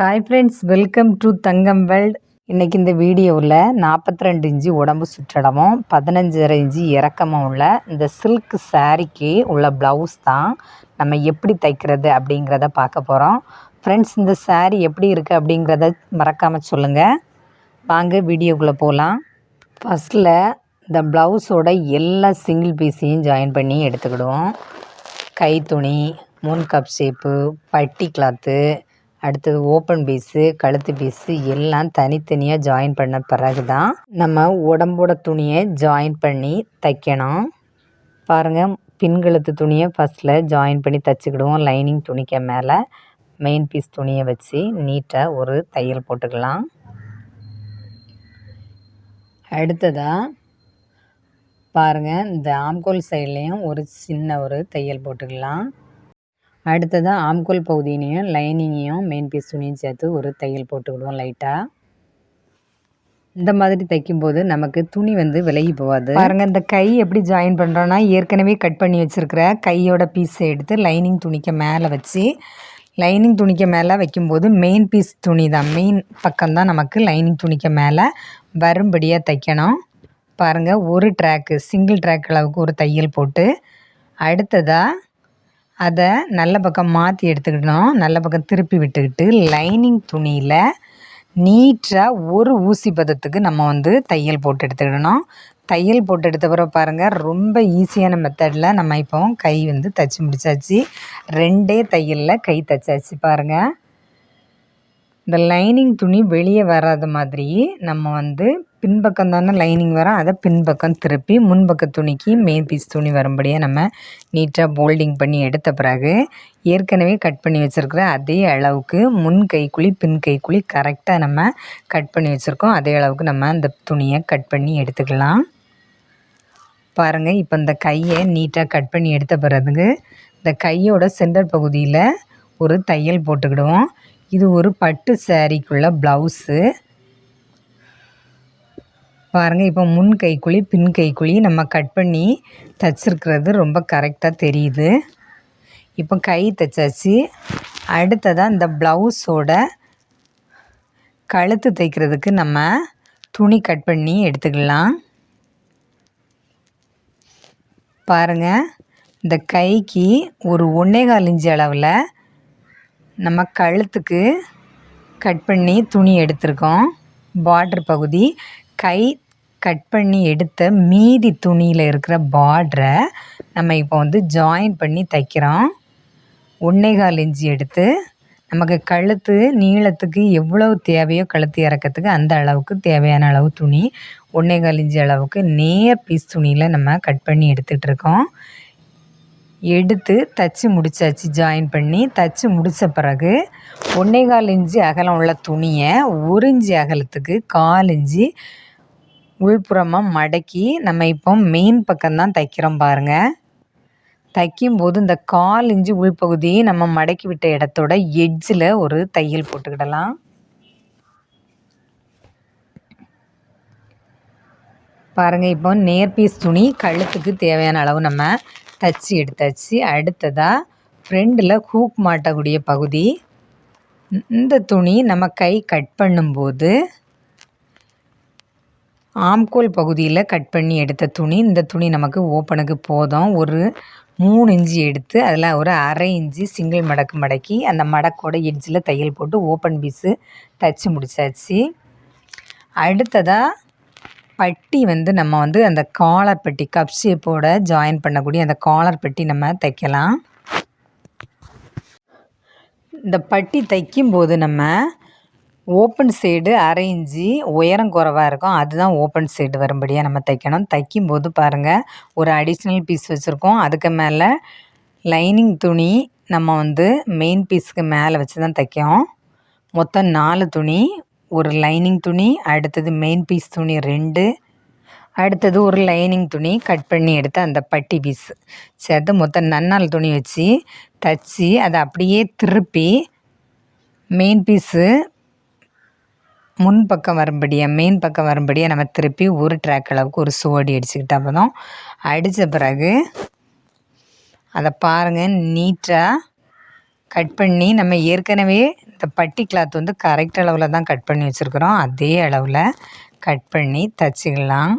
Hi friends welcome to Thangam world இன்றைக்கி இந்த வீடியோவில் நாற்பத்தி ரெண்டு இன்ச்சு உடம்பு சுற்றடமும் பதினஞ்சரை இன்ச்சு இறக்கமும் உள்ள இந்த சில்க் சாரிக்கு உள்ள ப்ளவுஸ் தான் நம்ம எப்படி தைக்கிறது அப்படிங்கிறத பார்க்க போகிறோம் ஃப்ரெண்ட்ஸ் இந்த சாரீ எப்படி இருக்குது அப்படிங்கிறத மறக்காமல் சொல்லுங்கள் வாங்க வீடியோக்குள்ளே போகலாம் ஃபஸ்ட்டில் இந்த ப்ளவுஸோட எல்லா சிங்கிள் பீஸையும் ஜாயின் பண்ணி எடுத்துக்கிடுவோம். கை துணி மூன் கப் ஷேப்பு பட்டி கிளாத்து அடுத்தது ஓப்பன் பீஸு கழுத்து பீஸு எல்லாம் தனித்தனியாக ஜாயின் பண்ண பிறகு தான் நம்ம உடம்போட துணியை ஜாயின் பண்ணி தைக்கணும். பாருங்கள் பின்கழுத்து துணியை ஃபஸ்ட்டில் ஜாயின் பண்ணி தைச்சிக்கிடுவோம் லைனிங் துணிக்க மேலே. மெயின் பீஸ் துணியை வச்சு நீட்டாக ஒரு தையல் போட்டுக்கலாம். அடுத்ததாக பாருங்கள் இந்த ஆம்கோல் சைட்லேயும் ஒரு சின்ன ஒரு தையல் போட்டுக்கலாம். அடுத்ததாக ஆம்கோல் பகுதியினையும் லைனிங்கையும் மெயின் பீஸ் துணியும் சேர்த்து ஒரு தையல் போட்டுக்கிடுவோம் லைட்டாக இந்த மாதிரி தைக்கும்போது நமக்கு துணி வந்து விலகி போகாது. பாருங்கள் இந்த கை எப்படி ஜாயின் பண்ணுறோன்னா ஏற்கனவே கட் பண்ணி வச்சுருக்கிற கையோட பீஸை எடுத்து லைனிங் துணிக்க மேலே வச்சு லைனிங் துணிக்க மேலே வைக்கும்போது மெயின் பீஸ் துணி தான். மெயின் பக்கம்தான் நமக்கு லைனிங் துணிக்க மேலே வரும்படியாக தைக்கணும். பாருங்கள் ஒரு ட்ராக்கு சிங்கிள் ட்ராக் அளவுக்கு ஒரு தையல் போட்டு அடுத்ததாக அதை நல்ல பக்கம் மாற்றி எடுத்துக்கிட்டோம் நல்ல பக்கம் திருப்பி விட்டுக்கிட்டு லைனிங் துணியில் நீட்டாக ஒரு ஊசி பதத்துக்கு நம்ம வந்து தையல் போட்டு எடுத்துக்கிடணும். தையல் போட்டு எடுத்த பிறகு பாருங்கள் ரொம்ப ஈஸியான மெத்தடில் நம்ம இப்போ கை வந்து தைச்சி முடிச்சாச்சு. ரெண்டே தையலில் கை தைச்சாச்சு பாருங்கள் இந்த லைனிங் துணி வெளியே வராத மாதிரி நம்ம வந்து பின்பக்கம் தானே லைனிங் வரும். அதை பின்பக்கம் திருப்பி முன்பக்க துணிக்கு மெயின் பீஸ் துணி வரும்படியாக நம்ம நீட்டாக போல்டிங் பண்ணி எடுத்த பிறகு ஏற்கனவே கட் பண்ணி வச்சுருக்கிற அதே அளவுக்கு முன் கைக்குழி பின் கைக்குழி கரெக்டாக நம்ம கட் பண்ணி வச்சுருக்கோம். அதே அளவுக்கு நம்ம அந்த துணியை கட் பண்ணி எடுத்துக்கலாம். பாருங்கள் இப்போ இந்த கையை நீட்டாக கட் பண்ணி எடுத்த பிறகு இந்த கையோட சென்டர் பகுதியில் ஒரு தையல் போட்டுக்கிடுவோம். இது ஒரு பட்டு சேரீக்குள்ள ப்ளவுஸு பாருங்கள் இப்போ முன் கைக்குழி பின் கைக்குழி நம்ம கட் பண்ணி தைச்சிருக்கிறது ரொம்ப கரெக்டாக தெரியுது. இப்போ கை தைச்சாச்சு. அடுத்ததாக இந்த ப்ளவுஸோட கழுத்து தைக்கிறதுக்கு நம்ம துணி கட் பண்ணி எடுத்துக்கலாம். பாருங்கள் இந்த கைக்கு ஒரு ஒன்றே கால் இன்ச்சு அளவில் நம்ம கழுத்துக்கு கட் பண்ணி துணி எடுத்திருக்கோம். பார்டர் பகுதி கை கட் பண்ணி எடுத்த மீதி துணியில் இருக்கிற பார்டரை நம்ம இப்போ வந்து ஜாயின் பண்ணி தைக்கிறோம். ஒன்றேகால் இஞ்சி எடுத்து நமக்கு கழுத்து நீளத்துக்கு எவ்வளவு தேவையோ கழுத்து இறக்கத்துக்கு அந்த அளவுக்கு தேவையான அளவு துணி ஒன்றேகால் இஞ்சி அளவுக்கு நேர் பீஸ் துணியில் நம்ம கட் பண்ணி எடுத்துகிட்ருக்கோம் எடுத்து தைச்சி முடிச்சாச்சு ஜாயின் பண்ணி தைச்சி முடித்த பிறகு ஒன்றேகால் இஞ்சி அகலம் உள்ள துணியை ஒரு இஞ்சி அகலத்துக்கு கால் இஞ்சி உள்புறமாக மடக்கி நம்ம இப்போ மெயின் பக்கம்தான் தைக்கிறோம் பாருங்கள் தைக்கும்போது இந்த கால் இஞ்சி உள்பகுதி நம்ம மடக்கி விட்ட இடத்தோட எட்ஜில் ஒரு தையல் போட்டுக்கிடலாம். பாருங்கள் இப்போ நேர் பீஸ் துணி கழுத்துக்கு தேவையான அளவு நம்ம தச்சு எடுத்தாச்சு. அடுத்ததாக ஃப்ரெண்டில் ஹூக் மாட்டக்கூடிய பகுதி. இந்த துணி நம்ம கை கட் பண்ணும்போது ஆம்கோல் பகுதியில் கட் பண்ணி எடுத்த துணி. இந்த துணி நமக்கு ஓப்பனுக்கு போதும். ஒரு மூணு இன்ச்சு எடுத்து அதில் ஒரு அரை இன்ச்சு சிங்கிள் மடக்கு மடக்கி அந்த மடக்கோட எட்ஜில் தையல் போட்டு ஓப்பன் பீஸு தைச்சி முடிச்சாச்சு. அடுத்ததாக பட்டி வந்து நம்ம வந்து அந்த காலர் பெட்டி கப் ஷேப்போட ஜாயின் பண்ணக்கூடிய அந்த காலர் பெட்டி நம்ம தைக்கலாம். இந்த பட்டி தைக்கும்போது நம்ம ஓப்பன் சைடு அரை இஞ்சி உயரம் குறவாக இருக்கும். அதுதான் ஓப்பன் சைடு வரும்படியாக நம்ம தைக்கணும். தைக்கும்போது பாருங்கள் ஒரு அடிஷ்னல் பீஸ் வச்சுருக்கோம். அதுக்கு மேலே லைனிங் துணி நம்ம வந்து மெயின் பீஸுக்கு மேலே வச்சு தான் தைக்கோம் மொத்தம் நாலு துணி ஒரு லைனிங் துணி அடுத்தது மெயின் பீஸ் துணி ரெண்டு அடுத்தது ஒரு லைனிங் துணி கட் பண்ணி எடுத்து அந்த பட்டி பீஸ் சேர்த்து மொத்தம் நன்னால் துணி வச்சு தைச்சி அதை அப்படியே திருப்பி மெயின் பீஸு முன் பக்கம் வரும்படியாக மெயின் பக்கம் வரும்படியாக நம்ம திருப்பி ஒரு ட்ராக் அளவுக்கு ஒரு சோடி அடிச்சுக்கிட்டா போதும். அடித்த பிறகு அதை பாருங்கள் நீட்டாக கட் பண்ணி நம்ம ஏற்கனவே இந்த பட்டி கிளாத் வந்து கரெக்ட் அளவில் தான் கட் பண்ணி வச்சுருக்குறோம். அதே அளவில் கட் பண்ணி தச்சுக்கலாம்.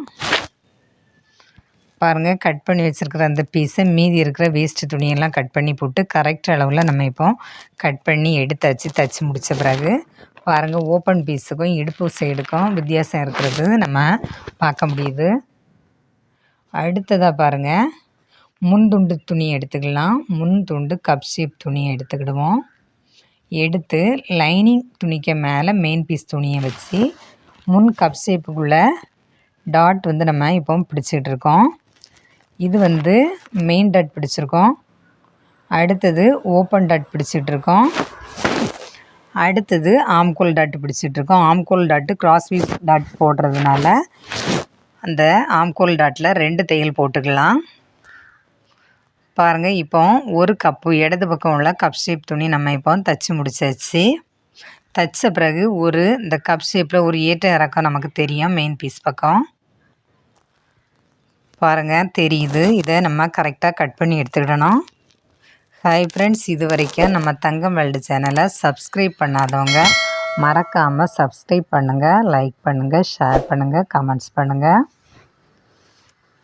பாருங்கள் கட் பண்ணி வச்சுருக்கிற அந்த பீஸை மீதி இருக்கிற வேஸ்ட்டு துணியெல்லாம் கட் பண்ணி போட்டு கரெக்ட் அளவில் நம்ம இப்போ கட் பண்ணி எடுத்தாச்சு தச்சு முடித்த பிறகு பாருங்கள் ஓப்பன் பீஸுக்கும் இடுப்பு சைடுக்கும் வித்தியாசம் இருக்கிறது. நம்ம பார்க்க முடியுது. அடுத்ததாக பாருங்கள் முன் துண்டு துணி எடுத்துக்கலாம். முன் துண்டு கப் ஷேப் துணியை எடுத்துக்கிடுவோம். எடுத்து லைனிங் துணிக்கு மேலே மெயின் பீஸ் துணியை வச்சு முன் கப் ஷேப்புக்குள்ளே டாட் வந்து நம்ம இப்போ பிடிச்சிக்கிட்டு இருக்கோம். இது வந்து மெயின் டாட் பிடிச்சிருக்கோம். அடுத்தது ஓப்பன் டாட் பிடிச்சிட்ருக்கோம் அடுத்தது ஆம்கோல் டாட்டு பிடிச்சிட்ருக்கோம். ஆம்கோல் டாட்டு கிராஸ் பீஸ் டாட் போடுறதுனால அந்த ஆம்கோல் டாட்டில் ரெண்டு தையல் போட்டுக்கலாம். பாருங்கள் இப்போ ஒரு கப்பு இடது பக்கம் உள்ள கப் ஷேப் துணி நம்ம இப்போ தச்சு முடிச்சாச்சு. தைச்ச பிறகு ஒரு இந்த கப் ஷேப்பில் ஒரு ஏற்ற இறக்கம் நமக்கு தெரியும் மெயின் பீஸ் பக்கம். பாருங்கள் தெரியுது. இதை நம்ம கரெக்டாக கட் பண்ணி எடுத்துக்கிடணும். ஹாய் ஃப்ரெண்ட்ஸ் இது வரைக்கும் நம்ம தங்கம் வேல்டு சேனலை சப்ஸ்கிரைப் பண்ணாதவங்க மறக்காமல் சப்ஸ்கிரைப் பண்ணுங்கள் லைக் பண்ணுங்கள் ஷேர் பண்ணுங்கள் கமெண்ட்ஸ் பண்ணுங்கள்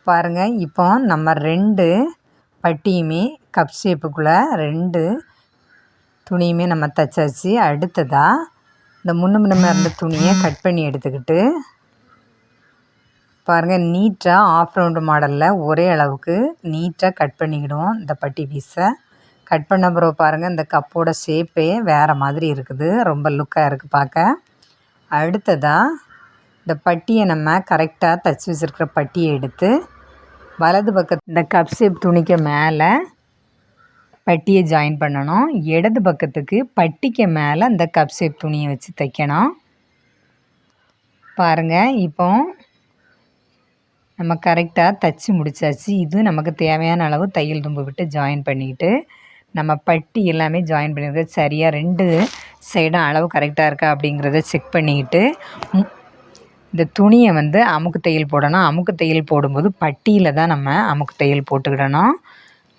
பாருங்கள் இப்போ நம்ம ரெண்டு பட்டியுமே கப் ஷேப்புக்குள்ளே ரெண்டு துணியுமே நம்ம தைச்சாச்சு. அடுத்ததாக இந்த முன்ன முன்னுமே இருந்த துணியை கட் பண்ணி எடுத்துக்கிட்டு பாருங்கள் நீட்டாக ஆஃப் ரவுண்டு மாடலில் ஒரே அளவுக்கு நீட்டாக கட் பண்ணிக்கிடுவோம் இந்த பட்டி பீஸை கட் பண்ண பிறகு பாருங்கள் இந்த கப்போட ஷேப்பே வேறு மாதிரி இருக்குது. ரொம்ப லுக்காக இருக்குது பார்க்க அடுத்ததாக இந்த பட்டியை நம்ம கரெக்டாக தைச்சி வச்சுருக்கிற பட்டியை எடுத்து வலது பக்கத்து இந்த கப் ஷேப் துணிக்கு மேலே பட்டியை ஜாயின் பண்ணணும். இடது பக்கத்துக்கு பட்டிக்கு மேலே இந்த கப் ஷேப் துணியை வச்சு தைக்கணும். பாருங்கள் இப்போ நம்ம கரெக்டாக தைச்சி முடிச்சாச்சு. இது நமக்கு தேவையான அளவு தையல் தும்பு விட்டு ஜாயின் பண்ணிக்கிட்டு நம்ம பட்டி எல்லாமே ஜாயின் பண்ணியிருக்கு. சரியாக ரெண்டு சைடும் அளவு கரெக்டாக இருக்கா அப்படிங்கிறத செக் பண்ணிக்கிட்டு இந்த துணியை வந்து அமுக்கு தையல் போடணும். அமுக்கு தையல் போடும்போது பட்டியில் தான் நம்ம அமுக்கு தையல் போட்டுக்கிடணும்.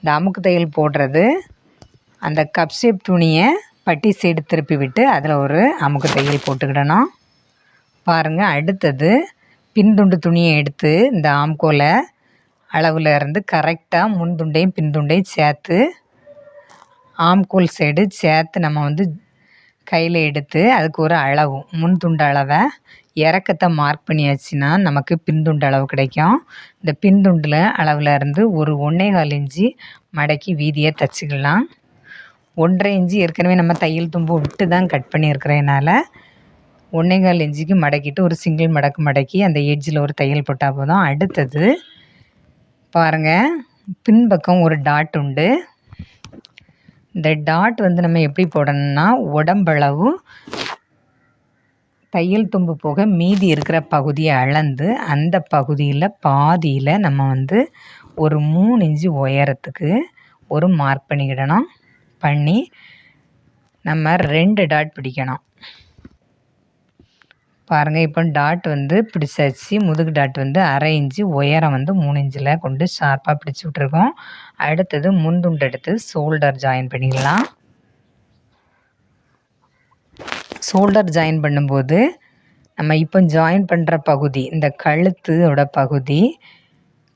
இந்த அமுக்கு தையல் போடுறது அந்த கப் ஷேப் துணியை பட்டி சைடு திருப்பி விட்டு அதில் ஒரு அமுக்கு தையல் போட்டுக்கிடணும். பாருங்கள் அடுத்தது பின்துண்டு துணியை எடுத்து இந்த ஆம்கோலை அளவில் இருந்து கரெக்டாக முன்துண்டையும் பின்துண்டையும் சேர்த்து ஆம்கூல் சைடு சேர்த்து நம்ம வந்து கையில் எடுத்து அதுக்கு ஒரு அளவு முன் துண்டு அளவை இறக்கத்தை மார்க் பண்ணியாச்சுன்னா நமக்கு பின்துண்டு அளவு கிடைக்கும். இந்த பின்துண்டில் அளவில் இருந்து ஒரு ஒன்றே கால் இஞ்சி மடக்கி வீதியை தைச்சிக்கலாம். ஒன்றரை இஞ்சி ஏற்கனவே நம்ம தையல் தும்பு விட்டு தான் கட் பண்ணியிருக்கிறதுனால ஒன்றே கால் இஞ்சிக்கு மடக்கிட்டு ஒரு சிங்கிள் மடக்கு மடக்கி அந்த எட்ஜில் ஒரு தையல் போட்டால் போதும். அடுத்தது பாருங்கள் பின்பக்கம் ஒரு டாட் உண்டு. இந்த டாட் வந்து நம்ம எப்படி போடணும்னா உடம்பளவு தையல் தும்பு போக மீதி இருக்கிற பகுதியை அளந்து அந்த பகுதியில் பாதியில் நம்ம வந்து ஒரு மூணு இன்ச்சு உயரத்துக்கு ஒரு மார்க் பண்ணிக்கிடணும். பண்ணி நம்ம ரெண்டு டாட் பிடிக்கணும். பாருங்கள் இப்போ டாட் வந்து பிடிச்சாச்சு. முதுகு டாட் வந்து அரை இன்ச்சு உயரம் வந்து மூணு இன்ச்சில் கொண்டு ஷார்ப்பாக பிடிச்சி விட்ருக்கோம் அடுத்தது முந்துண்டு எடுத்து ஷோல்டர் ஜாயின் பண்ணிக்கலாம் ஷோல்டர் ஜாயின் பண்ணும்போது நம்ம இப்போ ஜாயின் பண்ணுற பகுதி இந்த கழுத்தோட பகுதி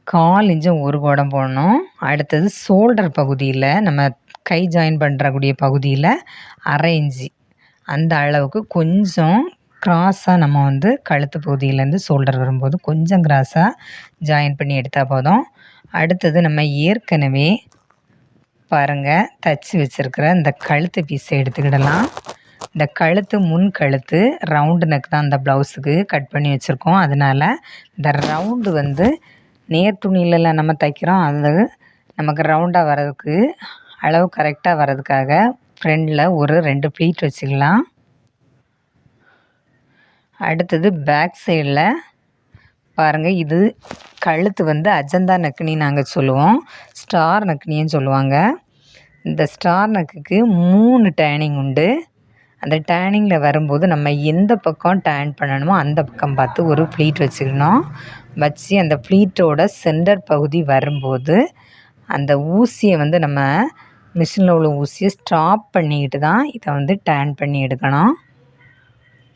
கால் இன்ச்சும் ஒரு குடம் போடணும். அடுத்தது ஷோல்டர் பகுதியில் நம்ம கை ஜாயின் பண்ணுறக்கூடிய பகுதியில் அரை இன்ச்சு. அந்த அளவுக்கு கொஞ்சம் க்ராஸாக நம்ம வந்து கழுத்து பகுதியிலேருந்து ஷோல்டர் வரும்போது கொஞ்சம் க்ராஸாக ஜாயின் பண்ணி எடுத்தால் போதும். அடுத்தது நம்ம ஏற்கனவே பாருங்கள் தச்சு வச்சுருக்கிற இந்த கழுத்து பீஸை எடுத்துக்கிடலாம். இந்த கழுத்து முன் கழுத்து ரவுண்டு நெக் தான் அந்த ப்ளவுஸுக்கு கட் பண்ணி வச்சுருக்கோம். அதனால் இந்த ரவுண்டு வந்து நேர் துணியிலலாம் நம்ம தைக்கிறோம். அது நமக்கு ரவுண்டாக வர்றதுக்கு அளவு கரெக்டாக வர்றதுக்காக ஃப்ரெண்டில் ஒரு ரெண்டு ப்ளீட் வச்சுக்கலாம். அடுத்தது பேக் சைடில் பாருங்கள் இது கழுத்து வந்து அஜந்தா நக்னி நாங்கள் சொல்லுவோம். ஸ்டார் நக்னின்னு சொல்லுவாங்க. இந்த ஸ்டார் நக்குக்கு மூணு டேனிங் உண்டு. அந்த டேனிங்கில் வரும்போது நம்ம எந்த பக்கம் டேன் பண்ணணுமோ அந்த பக்கம் பார்த்து ஒரு ப்ளீட் வச்சுக்கணும். வச்சு அந்த ப்ளீட்டோட சென்டர் பகுதி வரும்போது அந்த ஊசியை வந்து நம்ம மிஷினில் உள்ள ஊசியை ஸ்டாப் பண்ணிக்கிட்டு தான் இதை வந்து டேன் பண்ணி எடுக்கணும்.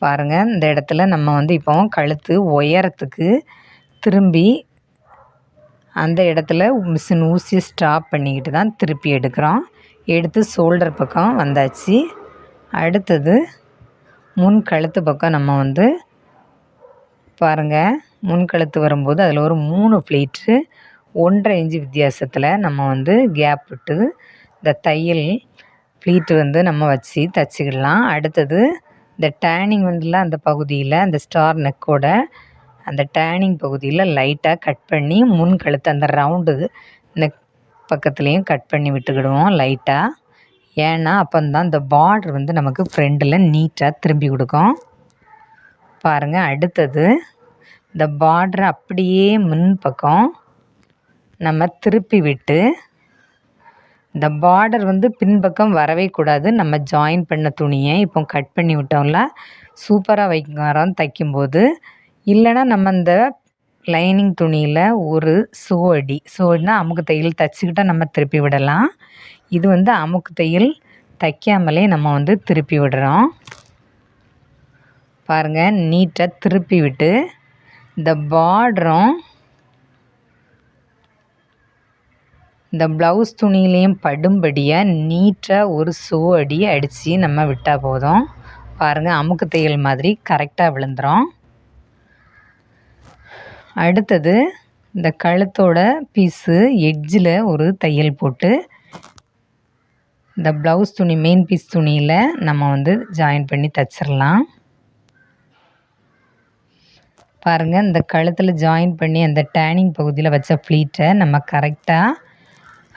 பாருங்கள் இந்த இடத்துல நம்ம வந்து இப்போ கழுத்து உயரத்துக்கு திரும்பி அந்த இடத்துல மிஷின் ஊசி ஸ்டாப் பண்ணிக்கிட்டு தான் திருப்பி எடுக்கிறோம். எடுத்து ஷோல்டர் பக்கம் வந்தாச்சு. அடுத்தது முன் கழுத்து பக்கம் நம்ம வந்து பாருங்கள் முன் கழுத்து வரும்போது அதில் ஒரு மூணு ப்ளீட்டு ஒன்றரை இன்ச்சு வித்தியாசத்தில் நம்ம வந்து கேப் விட்டு இந்த தையல் ப்ளீட்டு வந்து நம்ம வச்சு தச்சுக்கிடலாம். அடுத்தது இந்த டேனிங் வந்துல அந்த பகுதியில் அந்த ஸ்டார் நெக்கோட அந்த டேனிங் பகுதியில் லைட்டாக கட் பண்ணி முன் கழுத்து அந்த ரவுண்டு நெக் பக்கத்துலேயும் கட் பண்ணி விட்டுக்கிடுவோம் லைட்டாக ஏன்னா அப்போந்தான் இந்த பார்டர் வந்து நமக்கு ஃப்ரெண்டில் நீட்டாக திரும்பி கொடுக்கும். பாருங்கள் அடுத்தது இந்த பார்ட்ரு அப்படியே முன் பக்கம் நம்ம திருப்பி விட்டு இந்த பார்டர் வந்து பின்பக்கம் வரவே கூடாது. நம்ம ஜாயின் பண்ண துணியை இப்போ கட் பண்ணி விட்டோம்ல சூப்பராக வைக்கிறோம் தைக்கும்போது. இல்லைன்னா நம்ம இந்த லைனிங் துணியில் ஒரு சுவடி சுவடினா அமுக்கு தையல் தைச்சிக்கிட்டால் நம்ம திருப்பி விடலாம். இது வந்து அமுக்கு தையல் தைக்காமலே நம்ம வந்து திருப்பி விடுறோம். பாருங்கள் நீட்டாக திருப்பி விட்டு இந்த பார்டரும் இந்த ப்ளவுஸ் துணியிலையும் படும்படியாக நீட்டாக ஒரு சோ அடி அடித்து நம்ம விட்டால் போதும். பாருங்கள் அமுக்கு தையல் மாதிரி கரெக்டாக விழுந்துடும் அடுத்தது இந்த கழுத்தோட பீஸு எட்ஜில் ஒரு தையல் போட்டு இந்த ப்ளவுஸ் துணி மெயின் பீஸ் துணியில் நம்ம வந்து ஜாயின் பண்ணி தைச்சிடலாம் பாருங்கள் இந்த கழுத்தில் ஜாயின் பண்ணி அந்த டேனிங் பகுதியில் வச்ச ஃப்ளீட்டை நம்ம கரெக்டாக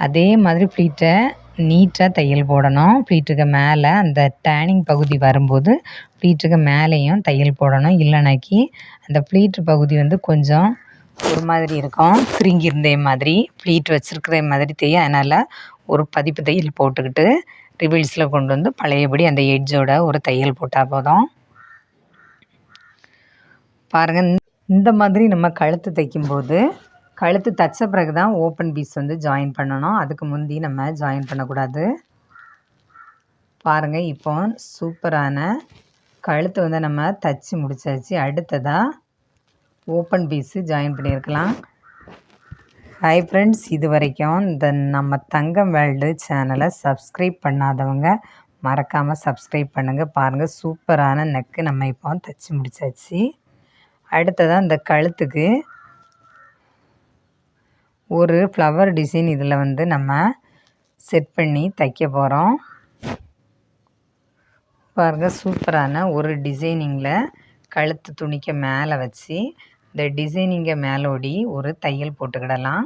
அதே மாதிரி ஃப்ளீட்டை நீட்டாக தையல் போடணும். ஃப்ளீட்டுக்கு மேலே அந்த டேனிங் பகுதி வரும்போது ஃப்ளீட்டுக்கு மேலேயும் தையல் போடணும். இல்லைனாக்கி அந்த ஃப்ளீட்டு பகுதி வந்து கொஞ்சம் ஒரு மாதிரி இருக்கும். சுருங்கி இருந்தே மாதிரி ஃப்ளீட் வச்சுருக்கிற மாதிரி தெரியும் அதனால் ஒரு பதிப்பு தையல் போட்டுக்கிட்டு ரிவீல்ஸில் கொண்டு வந்து பழையபடி அந்த எட்ஜோட ஒரு தையல் போட்டால் போதும். பாருங்கள் இந்த மாதிரி நம்ம கழுத்து தைக்கும்போது கழுத்து தைச்ச பிறகு தான் ஓப்பன் பீஸ் வந்து ஜாயின் பண்ணணும். அதுக்கு முந்தி நம்ம ஜாயின் பண்ணக்கூடாது. பாருங்கள் இப்போ சூப்பரான கழுத்து வந்து நம்ம தச்சு முடிச்சாச்சு. அடுத்ததாக ஓப்பன் பீஸு ஜாயின் பண்ணியிருக்கலாம். ஹாய் ஃப்ரெண்ட்ஸ் இது வரைக்கும் இந்த நம்ம தங்கம் வேர்ல்டு சேனலை சப்ஸ்கிரைப் பண்ணாதவங்க மறக்காமல் சப்ஸ்கிரைப் பண்ணுங்கள் பாருங்கள் சூப்பரான நெக்கு நம்ம இப்போ தைச்சி முடிச்சாச்சு. அடுத்ததாக இந்த கழுத்துக்கு ஒரு ஃப்ளவர் டிசைன் இதில் வந்து நம்ம செட் பண்ணி தைக்க போகிறோம் பாருங்கள் சூப்பரான ஒரு டிசைனிங்கில் கழுத்து துணிக்க மேலே வச்சு இந்த டிசைனிங்கை மேலோடி ஒரு தையல் போட்டுக்கிடலாம்.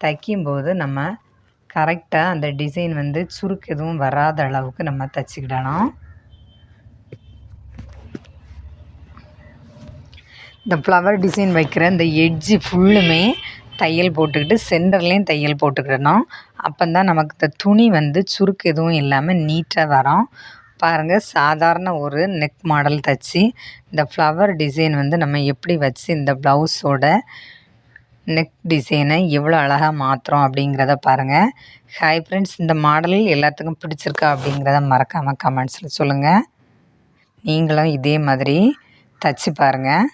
தைக்கும்போது நம்ம கரெக்டாக அந்த டிசைன் வந்து சுருக்கு எதுவும் வராத அளவுக்கு நம்ம தைச்சிக்கிடணும் இந்த ஃப்ளவர் டிசைன் வைக்கிற இந்த எட்ஜு ஃபுல்லுமே தையல் போட்டுக்கிட்டு சென்டர்லேயும் தையல் போட்டுக்கிடணும் அப்போ தான் நமக்கு இந்த துணி வந்து சுருக்கு எதுவும் இல்லாமல் நீட்டாக வரும். பாருங்கள் சாதாரண ஒரு நெக் மாடல் தைச்சி இந்த ஃப்ளவர் டிசைன் வந்து நம்ம எப்படி வச்சு இந்த ப்ளவுஸோட நெக் டிசைனை எவ்வளோ அழகாக மாற்றுறோம் அப்படிங்கிறத பாருங்கள் ஹாய் ஃப்ரெண்ட்ஸ் இந்த மாடல் எல்லாத்துக்கும் பிடிச்சிருக்கா அப்படிங்கிறத மறக்காமல் கமெண்ட்ஸில் சொல்லுங்கள் நீங்களும் இதே மாதிரி தச்சு பாருங்கள்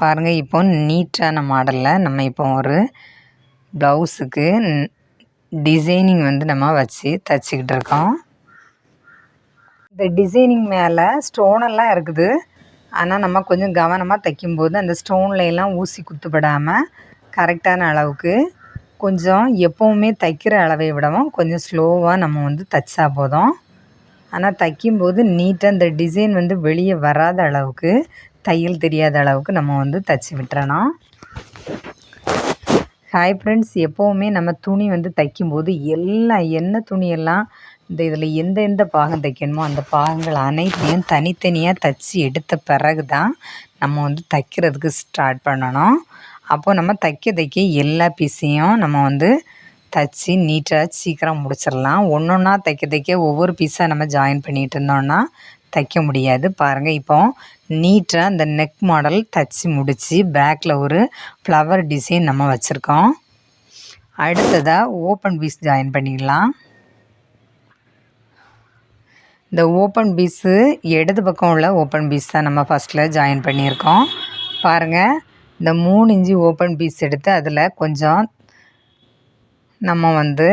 பாருங்கள் இப்போ நீட்டான மாடலில் நம்ம இப்போ ஒரு ப்ளவுஸுக்கு டிசைனிங் வந்து நம்ம வச்சு தைச்சிக்கிட்டு இருக்கோம். இந்த டிசைனிங் மேலே ஸ்டோனெல்லாம் இருக்குது. ஆனால் நம்ம கொஞ்சம் கவனமாக தைக்கும்போது அந்த ஸ்டோன்லையெல்லாம் ஊசி குத்துப்படாமல் கரெக்டான அளவுக்கு கொஞ்சம் எப்போவுமே தைக்கிற அளவை விடவும் கொஞ்சம் ஸ்லோவாக நம்ம வந்து தைச்சா போதும். ஆனால் தைக்கும்போது நீட்டாக இந்த டிசைன் வந்து வெளியே வராத அளவுக்கு தையல் தெரியாத அளவுக்கு நம்ம வந்து தைச்சி விட்டுறணும் ஹாய் ஃப்ரெண்ட்ஸ் எப்போவுமே நம்ம துணி வந்து தைக்கும்போது எல்லாம் என்ன துணியெல்லாம் இந்த இதில் எந்த எந்த பாகம் தைக்கணுமோ அந்த பாகங்கள் அனைத்தையும் தனித்தனியாக தைச்சி எடுத்த பிறகு தான் நம்ம வந்து தைக்கிறதுக்கு ஸ்டார்ட் பண்ணணும். அப்போது நம்ம தைக்க தைக்க எல்லா பீஸையும் நம்ம வந்து தைச்சி நீட்டாக சீக்கிரம் முடிச்சிடலாம். ஒன்று ஒன்றா தைக்க தைக்க ஒவ்வொரு பீஸாக நம்ம ஜாயின் பண்ணிகிட்டு இருந்தோம்னா தைக்க முடியாது. பாருங்கள் இப்போ நீட்டாக இந்த நெக் மாடல் தைச்சி முடித்து பேக்கில் ஒரு ஃப்ளவர் டிசைன் நம்ம வச்சுருக்கோம். அடுத்ததாக ஓப்பன் பீஸ் ஜாயின் பண்ணிடலாம். இந்த ஓப்பன் பீஸு இடது பக்கம் உள்ள ஓப்பன் பீஸ் தான் நம்ம ஃபஸ்ட்டில் ஜாயின் பண்ணியிருக்கோம். பாருங்கள் இந்த மூணு இன்ச்சு ஓப்பன் பீஸ் எடுத்து அதில் கொஞ்சம் நம்ம வந்து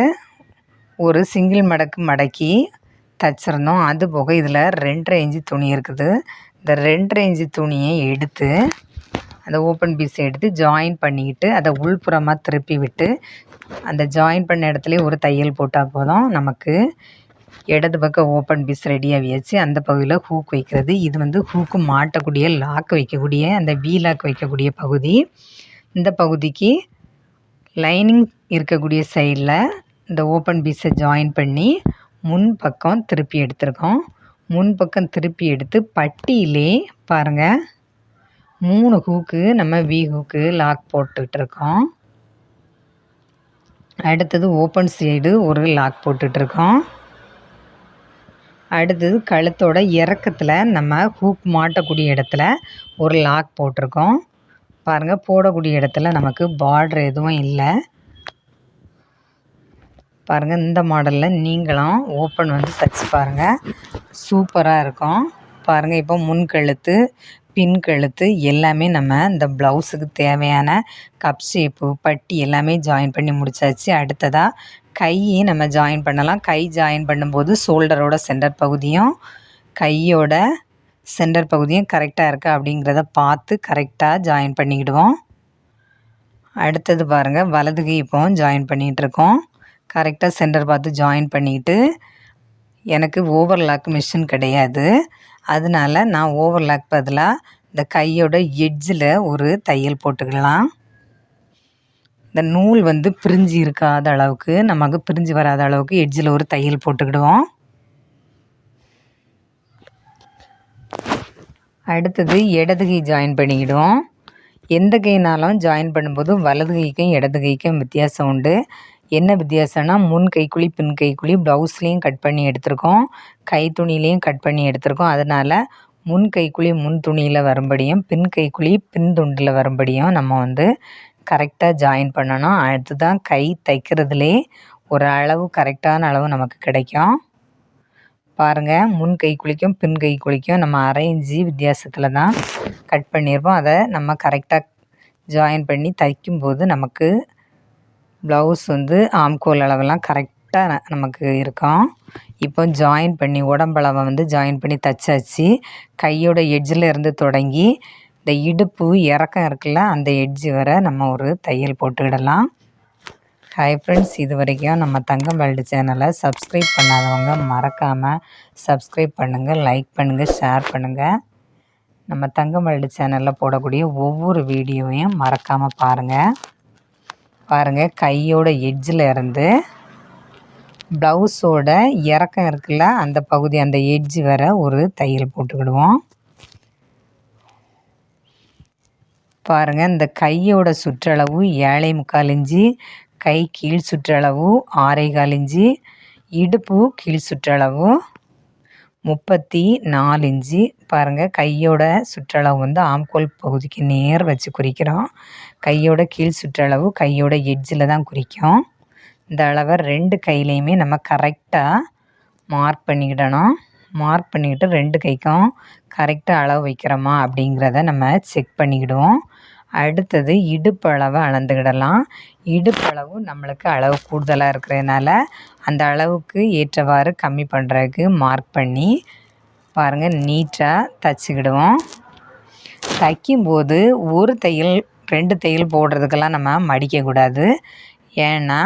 ஒரு சிங்கிள் மடக்கு மடக்கி தைச்சிருந்தோம் அது போக இதில் ரெண்டரை இன்ச்சு துணி இருக்குது. இந்த ரெண்டரை இன்ச்சு துணியை எடுத்து அந்த ஓப்பன் பீஸை எடுத்து ஜாயின் பண்ணிக்கிட்டு அதை உள்புறமாக திருப்பி விட்டு அந்த ஜாயின் பண்ண இடத்துல ஒரு தையல் போட்டால் போதும். நமக்கு இடது பக்கம் ஓப்பன் பீஸ் ரெடியாகியாச்சு வச்சு அந்த பகுதியில் ஹூக் வைக்கிறது. இது வந்து ஹூக்கு மாட்டக்கூடிய லாக் வைக்கக்கூடிய அந்த வீ லாக் வைக்கக்கூடிய பகுதி. இந்த பகுதிக்கு லைனிங் இருக்கக்கூடிய சைடில் இந்த ஓப்பன் பீஸை ஜாயின் பண்ணி முன் பக்கம் திருப்பி எடுத்திருக்கோம். முன் பக்கம் திருப்பி எடுத்து பட்டியிலே பாருங்கள் மூணு ஹூக்கு நம்ம வி ஹூக்கு லாக் போட்டுட்ருக்கோம். அடுத்தது ஓப்பன் சைடு ஒரு லாக் போட்டுட்ருக்கோம். அடுத்தது கழுத்தோட இறக்கத்தில் நம்ம ஹூக் மாட்டக்கூடிய இடத்துல ஒரு லாக் போட்டிருக்கோம். பாருங்கள் போடக்கூடிய இடத்துல நமக்கு பார்ட்ரு எதுவும் இல்லை. பாருங்கள் இந்த மாடலில் நீங்களும் ஓப்பன் வந்து தைச்சி பாருங்கள் சூப்பராக இருக்கும். பாருங்கள் இப்போ முன் கழுத்து பின் கழுத்து எல்லாமே நம்ம இந்த ப்ளவுஸுக்கு தேவையான கப் ஷேப்பு பட்டி எல்லாமே ஜாயின் பண்ணி முடிச்சாச்சு. அடுத்ததாக கையை நம்ம ஜாயின் பண்ணலாம். கை ஜாயின் பண்ணும்போது ஷோல்டரோட சென்டர் பகுதியும் கையோட சென்டர் பகுதியும் கரெக்டாக இருக்கா அப்படிங்கிறத பார்த்து கரெக்டாக ஜாயின் பண்ணிக்கிடுவோம். அடுத்தது பாருங்கள் வலது கை இப்போ ஜாயின் பண்ணிகிட்ருக்கோம். கரெக்டாக சென்டர் பார்த்து ஜாயின் பண்ணிக்கிட்டு எனக்கு ஓவர்லாக் மிஷின் கிடையாது. அதனால நான் ஓவர்லாக் பதிலாக இந்த கையோட எட்ஜில் ஒரு தையல் போட்டுக்கலாம். இந்த நூல் வந்து பிரிஞ்சு இருக்காத அளவுக்கு நமக்கு பிரிஞ்சு வராத அளவுக்கு எட்ஜில் ஒரு தையல் போட்டுக்கிடுவோம். அடுத்தது இடது கை ஜாயின் பண்ணிக்கிடுவோம். எந்த கைனாலும் ஜாயின் பண்ணும்போது வலது கைக்கும் இடது கைக்கும் வித்தியாசம் உண்டு. என்ன வித்தியாசம்னா முன் கைக்குழி பின் கைக்குழி ப்ளவுஸ்லேயும் கட் பண்ணி எடுத்திருக்கோம். கை துணிலையும் கட் பண்ணி எடுத்திருக்கோம். அதனால் முன் கைக்குழி முன் துணியில் வரும்படியும் பின் கைக்குழி பின் துண்டில் வரும்படியும் நம்ம வந்து கரெக்டாக ஜாயின் பண்ணணும். அடுத்து தான் கை தைக்கிறதுலே ஒரு அளவு கரெக்டான அளவு நமக்கு கிடைக்கும். பாருங்கள் முன் கை குளிக்கும் பின் கை குளிக்கும் நம்ம அரை இஞ்சி வித்தியாசத்தில் தான் கட் பண்ணியிருப்போம் அதை நம்ம கரெக்டாக ஜாயின் பண்ணி தைக்கும்போது நமக்கு ப்ளவுஸ் வந்து ஆம்கோல் அளவெல்லாம் கரெக்டாக நமக்கு இருக்கும். இப்போ ஜாயின் பண்ணி உடம்பளவை வந்து ஜாயின் பண்ணி தச்சாச்சு. கையோட எட்ஜில் இருந்து தொடங்கி இந்த இடுப்பு இறக்கம் இருக்குல்ல அந்த எட்ஜு வர நம்ம ஒரு தையல் போட்டுக்கிடலாம். ஹாய் ஃப்ரெண்ட்ஸ் இது வரைக்கும் நம்ம தங்கம் வேல்டு சேனலை சப்ஸ்கிரைப் பண்ணாதவங்க மறக்காமல் சப்ஸ்கிரைப் பண்ணுங்கள் லைக் பண்ணுங்கள் ஷேர் பண்ணுங்கள் நம்ம தங்கம் வேல்டு சேனலில் போடக்கூடிய ஒவ்வொரு வீடியோவையும் மறக்காமல் பாருங்கள் பாருங்கள் கையோட எட்ஜில் இருந்து ப்ளவுஸோட இறக்கம் இருக்குல்ல அந்த பகுதி அந்த எட்ஜ் வர ஒரு தையல் போட்டுக்கிடுவோம். பாருங்கள் இந்த கையோட சுற்றளவு ஏழை முக்கால் இஞ்சி கை கீழ் சுற்றளவு ஆறே கால் இஞ்சி இடுப்பு கீழ் சுற்றளவு முப்பத்தி நாலு இஞ்சி பாருங்கள் கையோட சுற்றளவு வந்து ஆம்கோல் பகுதிக்கு நேர் வச்சு குறிக்கிறோம். கையோட கீழ் சுற்றளவு கையோட எட்ஜில் தான் குறிக்கும். இந்த அளவை ரெண்டு கையிலையுமே நம்ம கரெக்டாக மார்க் பண்ணிக்கிடணும். மார்க் பண்ணிக்கிட்டு ரெண்டு கைக்கும் கரெக்டாக அளவு வைக்கிறோமா அப்படிங்கிறத நம்ம செக் பண்ணிக்கிடுவோம். அடுத்தது இடுப்பளவை அளந்துக்கிடலாம். இடுப்பளவு நம்மளுக்கு அளவு கூடுதலாக இருக்கிறதுனால அந்த அளவுக்கு ஏற்றவாறு கம்மி பண்ணுறதுக்கு மார்க் பண்ணி பாருங்கள் நீட்டாக தைச்சிக்கிடுவோம். தைக்கும்போது ஒரு தையல் ரெண்டு தையல் போடுறதுக்கெல்லாம் நம்ம மடிக்கக்கூடாது ஏன்னா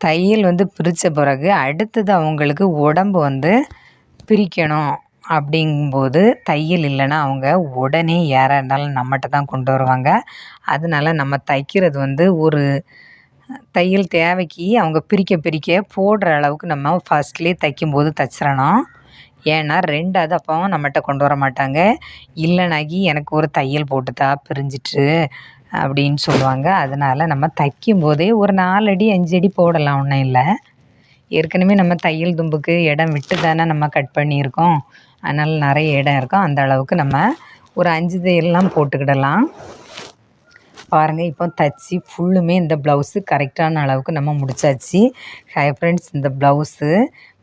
தையல் வந்து பிரித்த பிறகு அடுத்தது அவங்களுக்கு உடம்பு வந்து பிரிக்கணும் அப்படிங்கும்போது தையல் இல்லைன்னா அவங்க உடனே யாராக இருந்தாலும் நம்மகிட்ட தான் கொண்டு வருவாங்க. அதனால நம்ம தைக்கிறது வந்து ஒரு தையல் தேவைக்கு அவங்க பிரிக்க பிரிக்க போடுற அளவுக்கு நம்ம ஃபஸ்ட்லேயே தைக்கும்போது தைச்சிடணும். ஏன்னா ரெண்டாவது அதப்பாவும் நம்மகிட்ட கொண்டு வர மாட்டாங்க. இல்லைனாக்கி எனக்கு ஒரு தையல் போட்டுத்தா பிரிஞ்சிட்டு அப்படின்னு சொல்லுவாங்க. அதனால் நம்ம தைக்கும் போதே ஒரு நாலு அடி அஞ்சு அடி போடலாம் ஒன்றும் இல்லை. ஏற்கனவே நம்ம தையல் தும்புக்கு இடம் விட்டு தானே நம்ம கட் பண்ணியிருக்கோம். அதனால் நிறைய இடம் இருக்கும். அந்த அளவுக்கு நம்ம ஒரு அஞ்சு தையல்லாம் போட்டுக்கிடலாம். பாருங்கள் இப்போ தச்சு ஃபுல்லுமே இந்த ப்ளவுஸு கரெக்டான அளவுக்கு நம்ம முடிச்சாச்சு. ஹை ஃப்ரெண்ட்ஸ் இந்த ப்ளவுஸு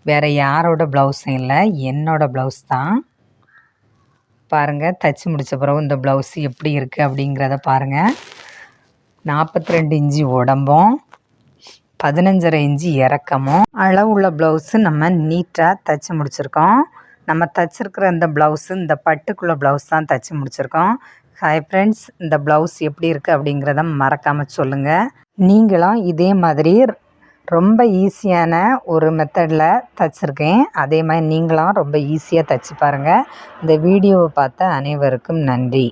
வேறு யாரோட ப்ளவுஸும் இல்லை என்னோடய ப்ளவுஸ் தான். பாருங்கள் தைச்சி முடித்த பிறகு இந்த ப்ளவுஸ் எப்படி இருக்குது அப்படிங்கிறத பாருங்கள் நாற்பத்தி ரெண்டு இன்ச்சு உடம்பும் பதினஞ்சரை இன்ச்சு இறக்கமும். அளவுள்ள ப்ளவுஸு நம்ம நீட்டாக தைச்சி முடிச்சிருக்கோம். நம்ம தைச்சிருக்கிற இந்த ப்ளவுஸு இந்த பட்டுக்குள்ள ப்ளவுஸ் தான் தைச்சி முடிச்சிருக்கோம். ஹாய் ஃப்ரெண்ட்ஸ் இந்த ப்ளவுஸ் எப்படி இருக்குது அப்படிங்கிறத மறக்காமல் சொல்லுங்கள் நீங்களும் இதே மாதிரி ரொம்ப ஈஸியான ஒரு மெத்தடில் தைச்சிருக்கேன். அதே மாதிரி நீங்களும் ரொம்ப ஈஸியாக தைச்சி பாருங்கள் இந்த வீடியோவை பார்த்த அனைவருக்கும் நன்றி.